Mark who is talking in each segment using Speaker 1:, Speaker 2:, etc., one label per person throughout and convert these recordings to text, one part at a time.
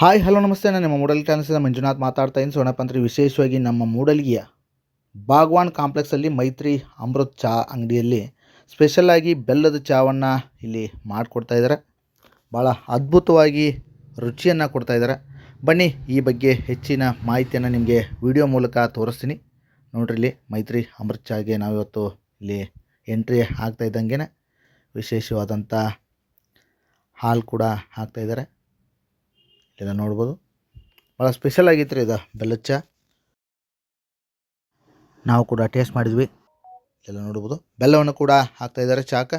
Speaker 1: Hi hello ನಮಸ್ತೆ. ನಾನು ನಿಮ್ಮ ಮೂಡಲ್ ಟ್ಯಾನ್ಸಿನ ಮಂಜುನಾಥ್ ಮಾತಾಡ್ತಾ ಇದ್ದೀನಿ. ಸೋಣಪ್ಪಂತ್ರಿ ವಿಶೇಷವಾಗಿ ನಮ್ಮ ಮೂಡಲ್ಗಿಯ ಬಾಗ್ವಾನ್ ಕಾಂಪ್ಲೆಕ್ಸಲ್ಲಿ ಮೈತ್ರಿ ಅಮೃತ್ ಚಹಾ ಅಂಗಡಿಯಲ್ಲಿ ಸ್ಪೆಷಲಾಗಿ ಬೆಲ್ಲದ ಚಹಾವನ್ನು ಇಲ್ಲಿ ಮಾಡಿಕೊಡ್ತಾ ಇದ್ದಾರೆ. ಭಾಳ ಅದ್ಭುತವಾಗಿ ರುಚಿಯನ್ನು ಕೊಡ್ತಾ ಇದ್ದಾರೆ. ಬನ್ನಿ, ಈ ಬಗ್ಗೆ ಹೆಚ್ಚಿನ ಮಾಹಿತಿಯನ್ನು ನಿಮಗೆ ವಿಡಿಯೋ ಮೂಲಕ ತೋರಿಸ್ತೀನಿ. ನೋಡ್ರಿ ಇಲ್ಲಿ, ಮೈತ್ರಿ ಅಮೃತ್ ಚಹಾಗೆ ನಾವಿವತ್ತು ಇಲ್ಲಿ ಎಂಟ್ರಿ ಆಗ್ತಾ ಇದ್ದಂಗೆ ವಿಶೇಷವಾದಂಥ ಹಾಲು ಕೂಡ ಹಾಕ್ತಾ ಇದ್ದಾರೆ. ಇದನ್ನು ನೋಡ್ಬೋದು. ಭಾಳ ಸ್ಪೆಷಲ್ ಆಗಿತ್ತು ರೀ ಇದು ಬೆಲ್ಲದ ಚಹಾ ನಾವು ಕೂಡ ಟೇಸ್ಟ್ ಮಾಡಿದ್ವಿ. ಎಲ್ಲ ನೋಡ್ಬೋದು. ಬೆಲ್ಲವನ್ನು ಕೂಡ ಹಾಕ್ತಾ ಇದ್ದಾರೆ ಚಾಕ.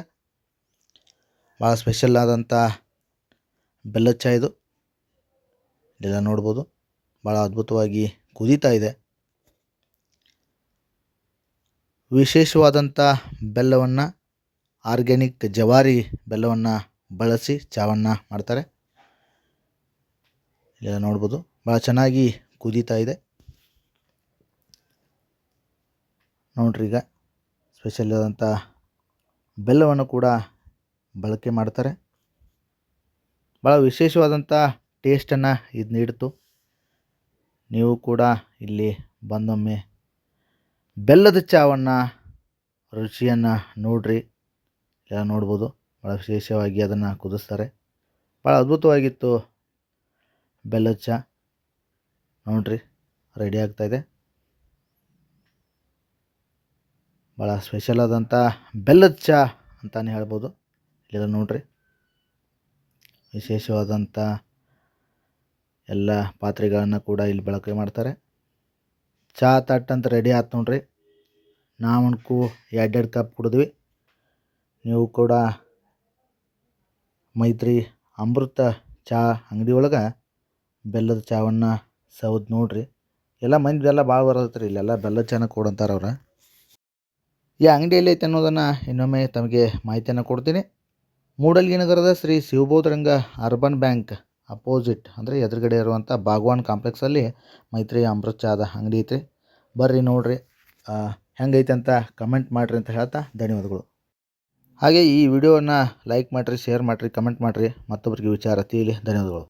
Speaker 1: ಭಾಳ ಸ್ಪೆಷಲ್ ಆದಂಥ ಬೆಲ್ಲದ ಚಹಾ ಇದು. ಇದೆಲ್ಲ ನೋಡ್ಬೋದು. ಭಾಳ ಅದ್ಭುತವಾಗಿ ಕುದೀತಾ ಇದೆ. ವಿಶೇಷವಾದಂಥ ಬೆಲ್ಲವನ್ನು ಆರ್ಗ್ಯಾನಿಕ್ ಜವಾರಿ ಬೆಲ್ಲವನ್ನು ಬಳಸಿ ಚಹಾವನ್ನು ಮಾಡ್ತಾರೆ. ಇಲ್ಲೆಲ್ಲ ನೋಡ್ಬೋದು. ಭಾಳ ಚೆನ್ನಾಗಿ ಕುದೀತಾ ಇದೆ. ನೋಡ್ರಿ ಈಗ ಸ್ಪೆಷಲ್ ಆದಂಥ ಬೆಲ್ಲವನ್ನು ಕೂಡ ಬಳಕೆ ಮಾಡ್ತಾರೆ. ಭಾಳ ವಿಶೇಷವಾದಂಥ ಟೇಸ್ಟನ್ನು ಇದು ನೀಡಿತು. ನೀವು ಕೂಡ ಇಲ್ಲಿ ಬಂದೊಮ್ಮೆ ಬೆಲ್ಲದ ಚಾವನ್ನು, ರುಚಿಯನ್ನು ನೋಡ್ರಿ. ಎಲ್ಲ ನೋಡ್ಬೋದು. ಭಾಳ ವಿಶೇಷವಾಗಿ ಅದನ್ನು ಕುದಿಸ್ತಾರೆ. ಭಾಳ ಅದ್ಭುತವಾಗಿತ್ತು ಬೆಲ್ಲದ ಚಹಾ ನೋಡ್ರಿ ರೆಡಿ ಆಗ್ತಾಯಿದೆ ಭಾಳ ಸ್ಪೆಷಲ್ ಆದಂಥ ಬೆಲ್ಲದ ಚಹಾ ಅಂತಲೇ ಹೇಳ್ಬೋದು. ಇಲ್ಲೆಲ್ಲ ನೋಡ್ರಿ. ವಿಶೇಷವಾದಂಥ ಎಲ್ಲ ಪಾತ್ರೆಗಳನ್ನು ಕೂಡ ಇಲ್ಲಿ ಬಳಕೆ ಮಾಡ್ತಾರೆ. ಚಹಾ ತಟ್ ಅಂತ ರೆಡಿ ಆಯ್ತು ನೋಡ್ರಿ. ಎರಡು ಎರಡೆರಡು ಕಪ್ ಕುಡಿದ್ವಿ. ನೀವು ಕೂಡ ಮೈತ್ರಿ ಅಮೃತ ಚಹಾ ಅಂಗಡಿ ಒಳಗೆ ಬೆಲ್ಲದ ಚಾವನ್ನ ಸೌದ್ ನೋಡ್ರಿ. ಎಲ್ಲ ಮಂದಿ ಎಲ್ಲ ಭಾಳ ಬರತ್ರಿ ಇಲ್ಲೆಲ್ಲ ಬೆಲ್ಲದ ಚಹಾನ ಕೊಡಂತಾರೆ ಅವ್ರು. ಈ ಅಂಗಡಿ ಐತೆ ಅನ್ನೋದನ್ನು ಇನ್ನೊಮ್ಮೆ ತಮಗೆ ಮಾಹಿತಿಯನ್ನು ಕೊಡ್ತೀನಿ. ಮೂಡಲ್ಗಿ ನಗರದ Shri Shivabodharang urban bank opposite, ಅಂದರೆ ಎದುರುಗಡೆ ಇರುವಂಥ ಬಾಗ್ವಾನ್ ಕಾಂಪ್ಲೆಕ್ಸಲ್ಲಿ ಮೈತ್ರಿ ಅಮೃತ್ ಚಾದ ಅಂಗಡಿ ಐತ್ರಿ. ಬರ್ರಿ ನೋಡ್ರಿ ಹೆಂಗೈತೆ ಅಂತ ಕಮೆಂಟ್ ಮಾಡಿರಿ ಅಂತ ಹೇಳ್ತಾ ಧನ್ಯವಾದಗಳು. ಹಾಗೆ ಈ ವಿಡಿಯೋವನ್ನು ಲೈಕ್ ಮಾಡಿರಿ, ಶೇರ್ ಮಾಡಿರಿ, ಕಮೆಂಟ್ ಮಾಡಿರಿ ಮತ್ತೊಬ್ಬರಿಗೆ ವಿಚಾರ ತೀಲಿ ಧನ್ಯವಾದಗಳು.